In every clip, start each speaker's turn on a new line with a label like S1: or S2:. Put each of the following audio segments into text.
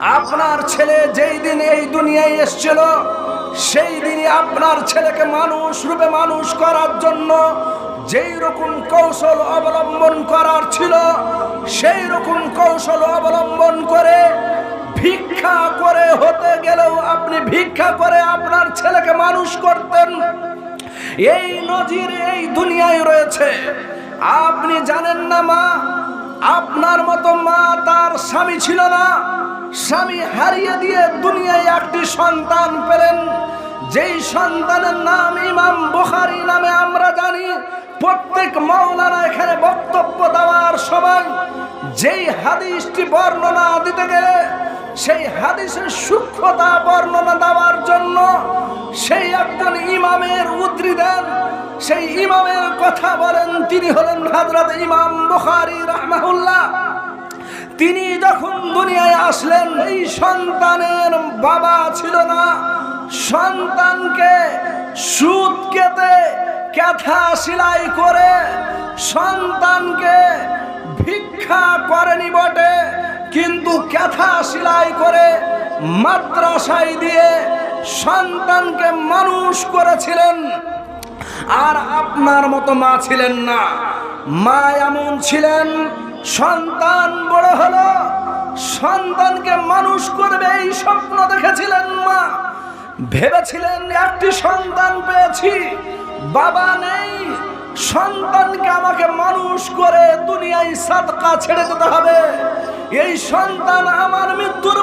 S1: আপনার ছেলে যেই দিন এই দুনিয়ায় এসেছিল, সেই দিনই আপনার ছেলেকে মানুষ রূপে মানুষ করার জন্য যেই রকম কৌশল অবলম্বন করার ছিল, সেই রকম কৌশল অবলম্বন করে ভিক্ষা করে হতে গেলেও আপনি ভিক্ষা করে আপনার ছেলেকে মানুষ করতেন। এই নজির এই দুনিয়ায় রয়েছে। আপনি জানেন না মা আপনার মতো মা তার স্বামী ছিল না। স্বামী হারিয়ে দিয়ে দুনিয়ায় একটি সন্তান পেলেন। যেই সন্তানের নাম ইমাম বুখারি নামে আমরা জানি। প্রত্যেক মাওলানা এখানে বক্তব্য দেওয়ার সময় যেই হাদিসটি বর্ণনা দিতে গেলে, সেই হাদিসের সূক্ষ্মতা বর্ণনা দেওয়ার জন্য সেই একজন ইমামের উদ্রি দেন। সেই ইমামের কথা বলেন, তিনি হলেন হাজরত ইমাম বুখারি রহমাহুল্লাহ। তিনি যখন দুনিয়ায় আসলেন, এই সন্তানের বাবা ছিল না। সন্তানকে সুদ কেটে ক্যাথা সেলাই করে সন্তানকে ভিক্ষা করেনি বটে, কিন্তু ক্যাথা সেলাই করে মাদ্রাসায় দিয়ে সন্তানকে মানুষ করেছিলেন। আর আপনার মতো মা ছিলেন না। মা এমন ছিলেন, সন্তান বড় হলো, সন্তানকে মানুষ করবে এই স্বপ্ন দেখেছিলেন মা। ভেবেছিলেন, একটি সন্তান পেয়েছি, বাবা নেই, সন্তানকে আমাকে মানুষ করে দুনিয়ায় সাদকা ছেড়ে দিতে হবে। এই সন্তান আমার মৃত্যুর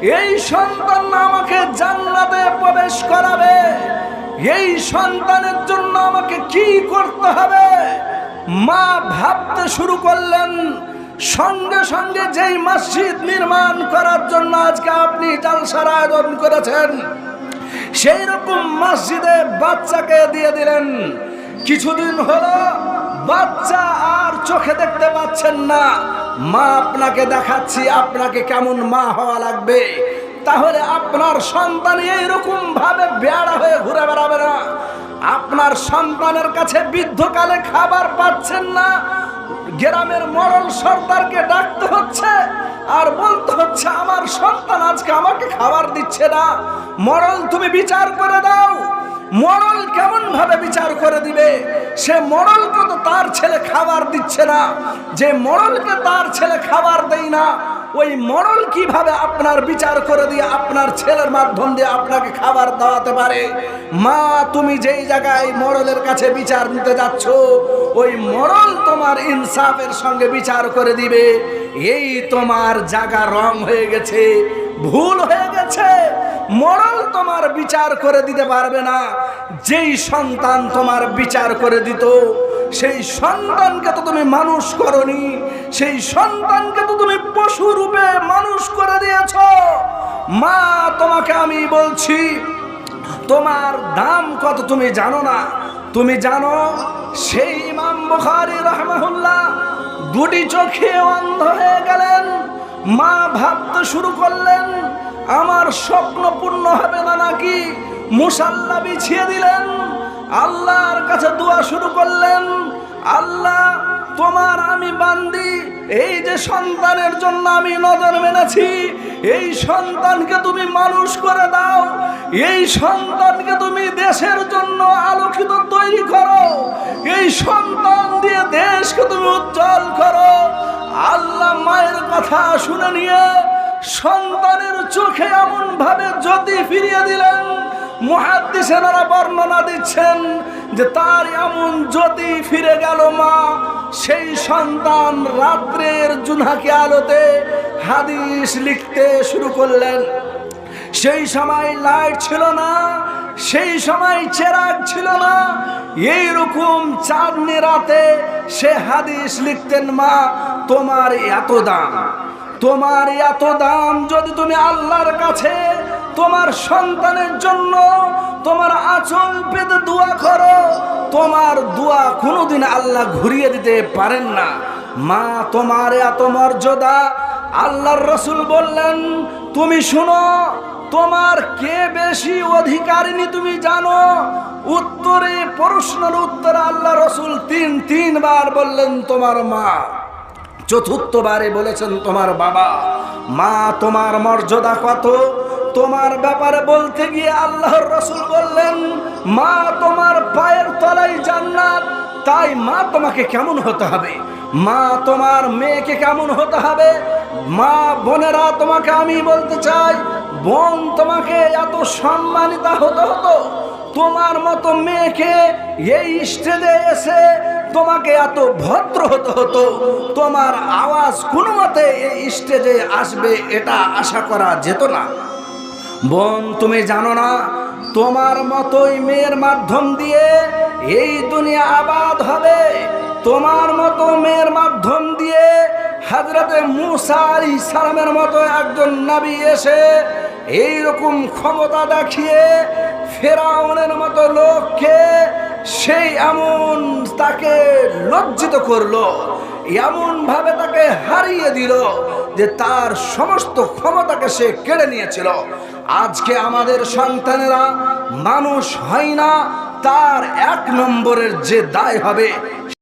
S1: এই সন্তান আমাকে জান্নাতে প্রবেশ করাবে। এই সন্তানের জন্য আমাকে কি করতে হবে? মা ভাবতে শুরু করলেন, সঙ্গে সঙ্গে যেই মসজিদ নির্মাণ করার জন্য আজকে আপনি জালসার আয়োজন করেছেন, সেই রকম মসজিদে বাচ্চাকে দিয়ে দিলেন। কিছুদিন হলো বাচ্চা আর চোখে দেখতে পাচ্ছেন না। মা আপনাকে দেখাচ্ছি, আপনাকে কেমন মা হওয়া লাগবে? তাহলে আপনার সন্তান এইরকম ভাবে বেড়া হয়ে ঘুরে বেড়াবে না। আপনার সন্তানের কাছে বৃদ্ধকালে খাবার পাচ্ছেন না। গ্রামের মরল সর্দারকে ডাকতে হচ্ছে আর বলতে হচ্ছে, আমার সন্তান আজকে আমাকে খাবার দিচ্ছে না। মরল, তুমি বিচার করে দাও। মরল কেমন ভাবে বিচার করে দিবে? সে মরলকে তো তার খাবার দিচ্ছে না, যে মরলকে তার ছেলে খাবার দেয় না, ওই মরল কীভাবে আপনার বিচার করে দিয়ে আপনার ছেলের মাধ্যম দিয়ে আপনাকে খাবার দেওয়াতে পারে? মা, তুমি যেই জায়গায় মরলের কাছে বিচার নিতে যাচ্ছ, ওই মরল তোমার ইনসাফের সঙ্গে বিচার করে দিবে। এই তোমার জায়গা রং হয়ে গেছে, ভুল হয়ে গেছে। মরল তোমার বিচার করে দিতে পারবে না, যেই সন্তান তোমার বিচার করে দিত সেই সন্তানকে তো তুমি মানুষ করনি, সেই সন্তানকে তো তুমি পশু রূপে মানুষ করে দিয়েছ। মা, তোমাকে আমি বলছি, তোমার দাম কত তুমি জানো না? তুমি জানো, সেই ইমাম বুখারি রহমাহুল্লাহ দুটি চোখে অন্ধ হয়ে গেলেন। মা ভাবতে শুরু করলেন, আমার স্বপ্ন পূর্ণ হবে না নাকি? মুসাল্লা বিছিয়ে দিলেন। আল্লাহর কাছে দোয়া শুরু করলেন, আল্লাহ, তোমার আমি বান্দি। এই যে সন্তানের জন্য আমি নজর মেনেছি, এই সন্তানকে তুমি মানুষ করে দাও, এই সন্তানকে তুমি দেশের জন্য আলোকিত তৈরি করো, এই সন্তান দিয়ে দেশকে তুমি উজ্জ্বল করো। আল্লাহ মায়ের কথা শুনে নিয়ে সন্তানের চোখে এমন ভাবে জ্যোতি ফিরিয়ে দিলেন মহাদিসেনারা বর্ণনা দিচ্ছেন যে তার এমন জ্যোতি ফিরে গেল মা, সেই সন্তান রাত্রের জুনহাকি আলোতে হাদিস লিখতে শুরু করলেন। সেই সময় লাইট ছিল না, সেই সময় চেরাগ ছিল না, এইরকম চাঁদনি রাতে সে হাদিস লিখতেন, মা, তোমার এত দাম, তোমার এত দাম যদি তুমি আল্লাহর কাছে তোমার সন্তানের জন্য তোমার আচল পেতে দোয়া করো। তোমার দোয়া কোনোদিন আল্লাহ ঘুরিয়ে দিতে পারেন না। মা, তোমার এত মর্যাদা। আল্লাহর রসুল বললেন, তুমি শুনো, তোমার কে বেশি অধিকারিনী তুমি জানো? উত্তরে, প্রশ্নের উত্তরে আল্লাহ রসুল তিন, তিনবার বললেন, তোমার মা। চতুর্থবারে বলেছেন, তোমার বাবা। মা, তোমার মর্যাদা কত? তোমার ব্যাপারে বলতে গিয়ে আল্লাহর রসুল বললেন, মা তোমার পায়ের তলায় জান্নাত, তাই মা তোমাকে কেমন হতে হবে? মা তোমার মেয়েকে কেমন হতে হবে? মা বোনেরা তোমাকে আমি বলতে চাই, বোন তোমাকে এত সম্মানিত হতে হতো? তোমার মতো মেয়েকে এই স্টেজে এসে তোমাকে এত ভদ্র হতে হতো? তোমার আওয়াজ কোনো মতে এই স্টেজে আসবে, এটা আশা করা যেত না। বোন, তুমি জানো না, তোমার মতোই মেয়ের মাধ্যম দিয়ে এই দুনিয়া আবাদ হবে। তোমার মতো মেয়ের মাধ্যম দিয়ে হাজরতে মুসা আলী সালামের মতো একজন নাবি এসে এই রকম ক্ষমতা দেখিয়ে ফেরাউনের মতো লোককে সেই এমন তাকে লজ্জিত করল এমন ভাবে তাকে হারিয়ে দিল। যে তার সমস্ত ক্ষমতাকে সে কেড়ে নিয়েছিল। আজকে আমাদের সন্তানেরা মানুষ হয় না, তার এক নম্বরের যে দায় হবে